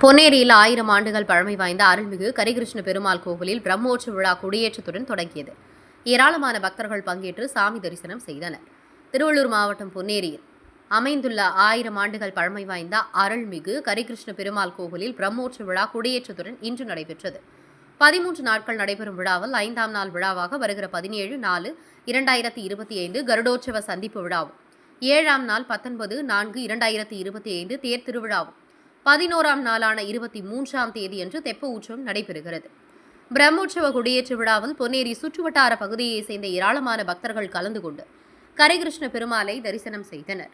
பொன்னேரியில் ஆயிரம் ஆண்டுகள் பழமை வாய்ந்த அருள்மிகு கரிகிருஷ்ண பெருமாள் கோவிலில் பிரம்மோற்சவ விழா கொடியேற்றத்துடன் தொடங்கியது. ஏராளமான பக்தர்கள் பங்கேற்று சாமி தரிசனம் செய்தனர். திருவள்ளூர் மாவட்டம் பொன்னேரியில் அமைந்துள்ள ஆயிரம் ஆண்டுகள் பழமை வாய்ந்த அருள்மிகு கரிகிருஷ்ண பெருமாள் கோவிலில் பிரம்மோற்சவ விழா கொடியேற்றத்துடன் இன்று நடைபெற்றது. பதிமூன்று நாட்கள் நடைபெறும் விழாவில் ஐந்தாம் நாள் விழாவாக வருகிற பதினேழு நாலு இரண்டாயிரத்தி இருபத்தி ஐந்து கருடோற்சவ சந்திப்பு விழாவும் ஏழாம் நாள் பத்தொன்பது நான்கு இரண்டாயிரத்தி இருபத்தி ஐந்து தேர் திருவிழாவும் பதினோராம் நாளான இருபத்தி மூன்றாம் தேதியன்று தெப்ப உற்சவம் நடைபெறுகிறது. பிரம்மோற்சவ குடியேற்ற விழாவில் பொன்னேரி சுற்றுவட்டார பகுதியைச் சேர்ந்த ஏராளமான பக்தர்கள் கலந்து கொண்டு கரிகிருஷ்ண பெருமாளை தரிசனம் செய்தனர்.